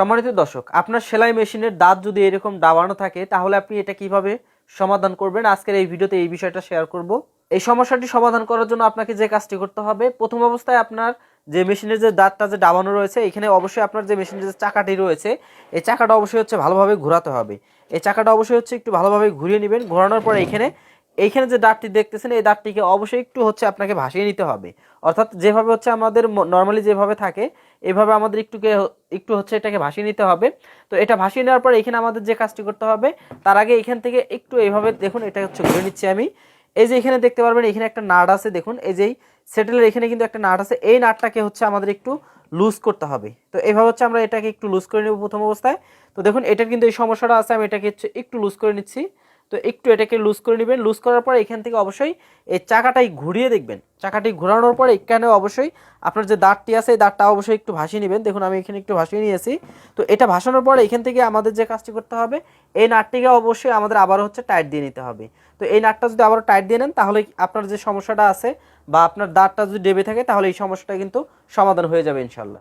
সম্মানিত দর্শক, আপনার সেলাই মেশিনের দাঁত যদি এরকম দাবানো থাকে, তাহলে আপনি এটা কীভাবে সমাধান করবেন? আজকের এই ভিডিওতে এই বিষয়টা শেয়ার করব। এই সমস্যাটি সমাধান করার জন্য আপনাকে যে কাজটি করতে হবে, প্রথম অবস্থায় আপনার যে মেশিনের যে দাঁতটা যে দাবানো রয়েছে, এখানে অবশ্যই আপনার যে মেশিনের যে চাকাটি রয়েছে, এই চাকাটা অবশ্যই হচ্ছে ভালোভাবে ঘোরাতে হবে। এই চাকাটা অবশ্যই হচ্ছে একটু ভালোভাবে ঘুরিয়ে নেবেন। ঘোরানোর পরে এখানে এইখানে যে দাঁতটি দেখতেছেন, এই দাঁতটিকে অবশ্যই একটু হচ্ছে আপনাকে ভাসিয়ে নিতে হবে। অর্থাৎ যেভাবে হচ্ছে আমাদের নর্মালি যেভাবে থাকে, এভাবে আমাদের একটুকে একটু হচ্ছে এটাকে ভাসিয়ে নিতে হবে। তো এটা ভাসিয়ে নেওয়ার পর এখানে আমাদের যে কাজটি করতে হবে, তার আগে এখান থেকে একটু এইভাবে দেখুন, এটা হচ্ছে ঘুরে নিচ্ছি আমি। এই যে এখানে দেখতে পারবেন, এখানে একটা নাট আছে, দেখুন। এই যেই সেটেলের এখানে কিন্তু একটা নাট আছে। এই নাটটাকে হচ্ছে আমাদের একটু লুজ করতে হবে। তো এইভাবে হচ্ছে আমরা এটাকে একটু লুজ করে নেব প্রথম অবস্থায়। তো দেখুন, এটার কিন্তু এই সমস্যাটা আছে, আমি এটাকে হচ্ছে একটু লুজ করে নিচ্ছি। তো একটু এটাকে লুজ করে নেবেন। লুজ করার পর এখান থেকে অবশ্যই এই চাকাটাই ঘুরিয়ে দেখবেন। চাকাটি ঘোরানোর পর এখানে অবশ্যই আপনার যে দাঁতটি আছে, এই দাঁতটা অবশ্যই একটু ভাসিয়ে নেবেন। দেখুন, আমি এখানে একটু ভাসিয়ে নিয়েছি। তো এটা ভাসানোর পর এখান থেকে আমাদের যে কাজটি করতে হবে, এই নাটটিকে অবশ্যই আমাদের আবার হচ্ছে টাইট দিয়ে নিতে হবে। তো এই নাটটা যদি আবার টাইট দিয়ে নেন, তাহলে আপনার যে সমস্যাটা আছে বা আপনার দাঁতটা যদি ডেবে থাকে, তাহলে এই সমস্যাটা কিন্তু সমাধান হয়ে যাবে ইনশাল্লাহ